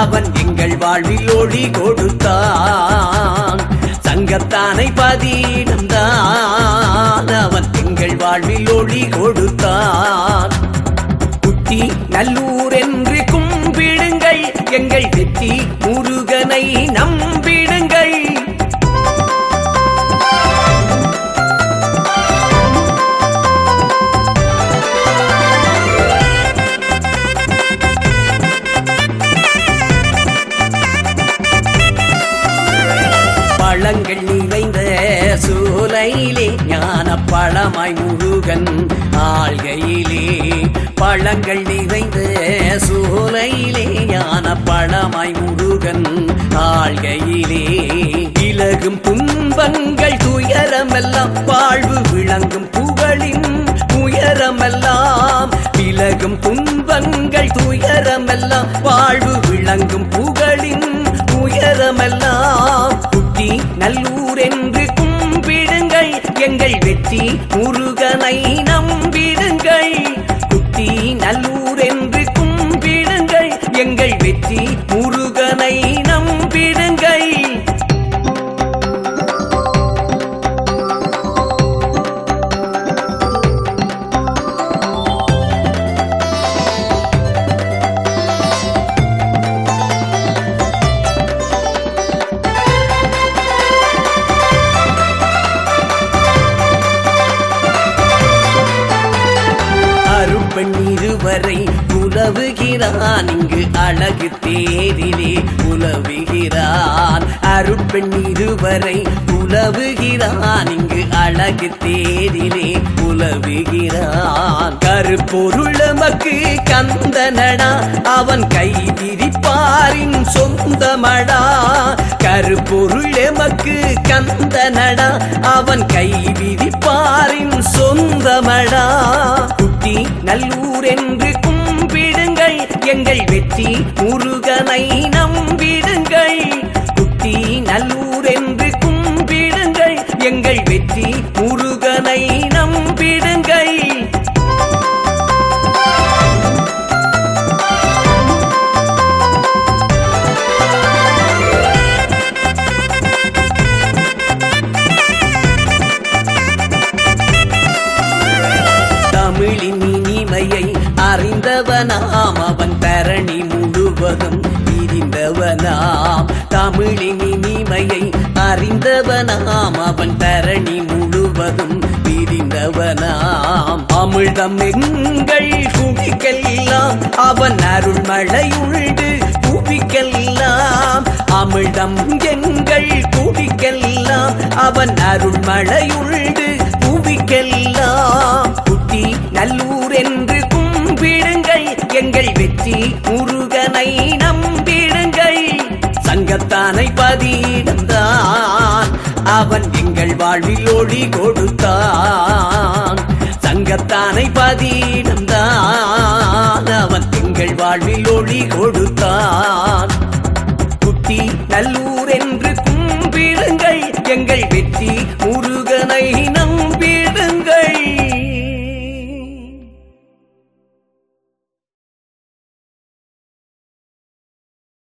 அவன் எங்கள் வாழ்வில் ஒளி கொடுத்தான். சங்கத்தானை பதிடந்தான் அவன் எங்கள் வாழ்வில் ஒளி கொடுத்தான். குட்டி நல்லூர் என்று கும்பிடுங்கள். எங்கள் வெற்றி முருகனை சூலையிலே ஞான பழமாய் முருகன் ஆள்கையிலே பழங்கள் நிறைந்த சூலையிலே ஞான பழமாய் முருகன் ஆள்கையிலே இலகும் துன்பங்கள் துயரமெல்லாம் வாழ்வு விளங்கும் புகழின் உயரமெல்லாம் விலகும் துன்பங்கள் துயரமெல்லாம் வாழ்வு விளங்கும் புகழின் உயரமெல்லாம் குட்டி நல்லூர் அருப்பெண் இருவரை உலவுகிறான். இங்கு அழகு தேரிலே உலவுகிறான். அருப்பெண் இருவரை உலவுகிறான். இங்கு அழகு தேரிலே உலவுகிறான். கருப்பொருள் கருப்பொருளமக்கு கந்தனடா. அவன் கை விரிப்பாரின் சொந்தமடா. கருப்பொருள் எமக்கு கந்தனடா. அவன் கை விரிப்பாரின் சொந்தமடா. நல்லூர் என்று கும்பிடுங்கள். எங்கள் வெற்றி முருகனை நம்பி தமிழின் அறிந்தவனாம். அவன் தரணி முழுவதும் விரிந்தவனாம் தமிழின் இனிமையை அறிந்தவனாம். அவன் தரணி முழுவதும் விரிந்தவனாம் அமிழ்தம் எங்கள் குவிக்கெல்லாம். அவன் அருள்மழை உண்டு குவிக்கெல்லாம். அமிழ்தம் எங்கள் குவிக்கெல்லாம். அவன் அருள்மழை உண்டு குவிக்கெல்லாம். குட்டி நல்லூர் கும்பிடுங்கள் வெற்றி முருகனை நம்பிடுங்கள். சங்கத்தானை பதியிடந்தான் அவன் எங்கள் வாழ்வில் ஒளி கொடுத்தான். சங்கத்தானை பதியிடந்தான் அவன் எங்கள் வாழ்வில் ஒளி கொடுத்தான்.